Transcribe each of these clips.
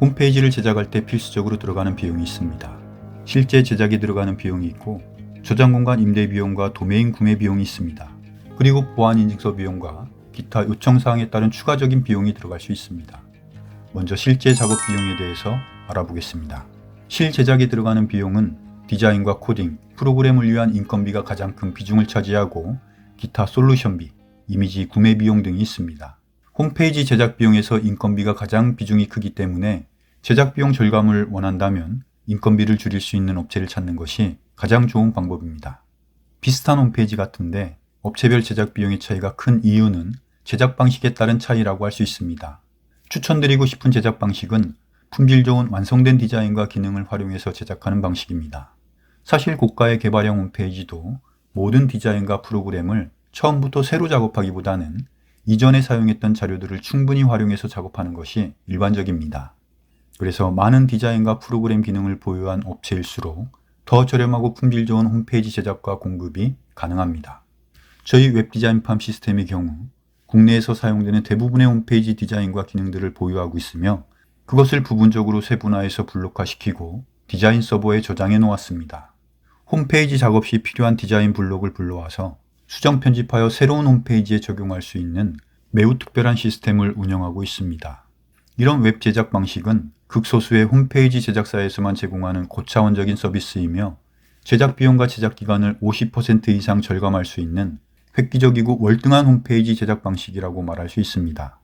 홈페이지를 제작할 때 필수적으로 들어가는 비용이 있습니다. 실제 제작에 들어가는 비용이 있고 저장 공간 임대 비용과 도메인 구매 비용이 있습니다. 그리고 보안 인증서 비용과 기타 요청 사항에 따른 추가적인 비용이 들어갈 수 있습니다. 먼저 실제 작업 비용에 대해서 알아보겠습니다. 실 제작에 들어가는 비용은 디자인과 코딩, 프로그램을 위한 인건비가 가장 큰 비중을 차지하고 기타 솔루션비, 이미지 구매 비용 등이 있습니다. 홈페이지 제작 비용에서 인건비가 가장 비중이 크기 때문에 제작 비용 절감을 원한다면 인건비를 줄일 수 있는 업체를 찾는 것이 가장 좋은 방법입니다. 비슷한 홈페이지 같은데 업체별 제작 비용의 차이가 큰 이유는 제작 방식에 따른 차이라고 할 수 있습니다. 추천드리고 싶은 제작 방식은 품질 좋은 완성된 디자인과 기능을 활용해서 제작하는 방식입니다. 사실 고가의 개발형 홈페이지도 모든 디자인과 프로그램을 처음부터 새로 작업하기보다는 이전에 사용했던 자료들을 충분히 활용해서 작업하는 것이 일반적입니다. 그래서 많은 디자인과 프로그램 기능을 보유한 업체일수록 더 저렴하고 품질 좋은 홈페이지 제작과 공급이 가능합니다. 저희 웹디자인팜 시스템의 경우 국내에서 사용되는 대부분의 홈페이지 디자인과 기능들을 보유하고 있으며 그것을 부분적으로 세분화해서 블록화시키고 디자인 서버에 저장해 놓았습니다. 홈페이지 작업 시 필요한 디자인 블록을 불러와서 수정 편집하여 새로운 홈페이지에 적용할 수 있는 매우 특별한 시스템을 운영하고 있습니다. 이런 웹 제작 방식은 극소수의 홈페이지 제작사에서만 제공하는 고차원적인 서비스이며 제작 비용과 제작 기간을 50% 이상 절감할 수 있는 획기적이고 월등한 홈페이지 제작 방식이라고 말할 수 있습니다.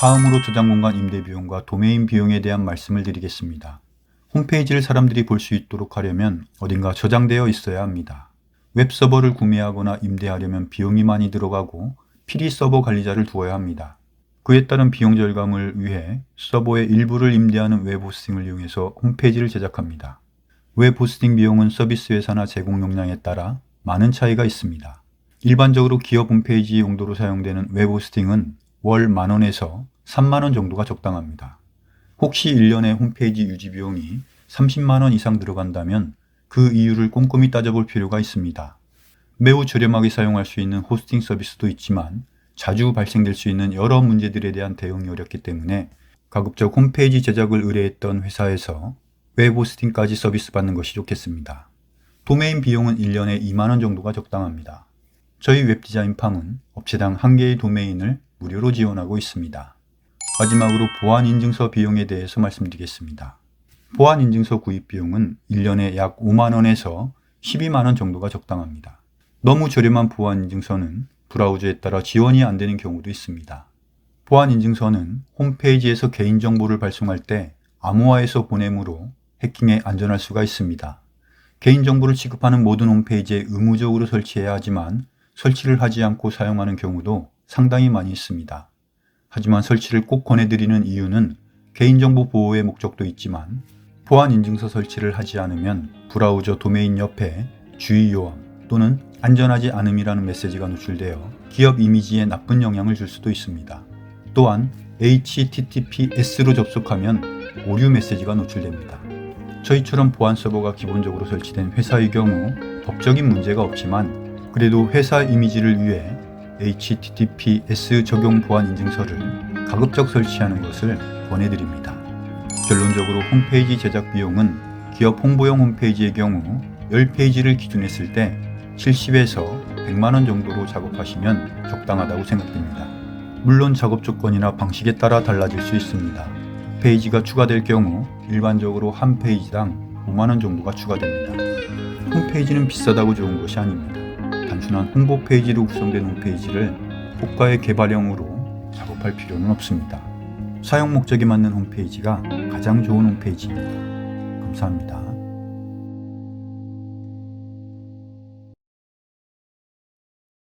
다음으로 저장 공간 임대 비용과 도메인 비용에 대한 말씀을 드리겠습니다. 홈페이지를 사람들이 볼 수 있도록 하려면 어딘가 저장되어 있어야 합니다. 웹 서버를 구매하거나 임대하려면 비용이 많이 들어가고 PD 서버 관리자를 두어야 합니다. 그에 따른 비용 절감을 위해 서버의 일부를 임대하는 웹 호스팅을 이용해서 홈페이지를 제작합니다. 웹 호스팅 비용은 서비스 회사나 제공 용량에 따라 많은 차이가 있습니다. 일반적으로 기업 홈페이지 용도로 사용되는 웹 호스팅은 월 만원에서 3만원 정도가 적당합니다. 혹시 1년에 홈페이지 유지 비용이 30만원 이상 들어간다면 그 이유를 꼼꼼히 따져볼 필요가 있습니다. 매우 저렴하게 사용할 수 있는 호스팅 서비스도 있지만 자주 발생될 수 있는 여러 문제들에 대한 대응이 어렵기 때문에 가급적 홈페이지 제작을 의뢰했던 회사에서 웹 호스팅까지 서비스 받는 것이 좋겠습니다. 도메인 비용은 1년에 2만원 정도가 적당합니다. 저희 웹디자인팜은 업체당 한 개의 도메인을 무료로 지원하고 있습니다. 마지막으로 보안 인증서 비용에 대해서 말씀드리겠습니다. 보안 인증서 구입 비용은 1년에 약 5만 원에서 12만 원 정도가 적당합니다. 너무 저렴한 보안 인증서는 브라우저에 따라 지원이 안 되는 경우도 있습니다. 보안 인증서는 홈페이지에서 개인정보를 발송할 때 암호화해서 보내므로 해킹에 안전할 수가 있습니다. 개인정보를 취급하는 모든 홈페이지에 의무적으로 설치해야 하지만 설치를 하지 않고 사용하는 경우도 상당히 많이 있습니다. 하지만 설치를 꼭 권해드리는 이유는 개인정보 보호의 목적도 있지만 보안 인증서 설치를 하지 않으면 브라우저 도메인 옆에 주의 요함 또는 안전하지 않음이라는 메시지가 노출되어 기업 이미지에 나쁜 영향을 줄 수도 있습니다. 또한 HTTPS로 접속하면 오류 메시지가 노출됩니다. 저희처럼 보안 서버가 기본적으로 설치된 회사의 경우 법적인 문제가 없지만 그래도 회사 이미지를 위해 HTTPS 적용 보안 인증서를 가급적 설치하는 것을 권해드립니다. 결론적으로 홈페이지 제작 비용은 기업 홍보용 홈페이지의 경우 10페이지를 기준했을 때 70에서 100만원 정도로 작업하시면 적당하다고 생각됩니다. 물론 작업 조건이나 방식에 따라 달라질 수 있습니다. 페이지가 추가될 경우 일반적으로 한 페이지당 5만원 정도가 추가됩니다. 홈페이지는 비싸다고 좋은 것이 아닙니다. 단순한 홍보 페이지로 구성된 홈페이지를 고가의 개발형으로 작업할 필요는 없습니다. 사용 목적에 맞는 홈페이지가 가장 좋은 홈페이지입니다. 감사합니다.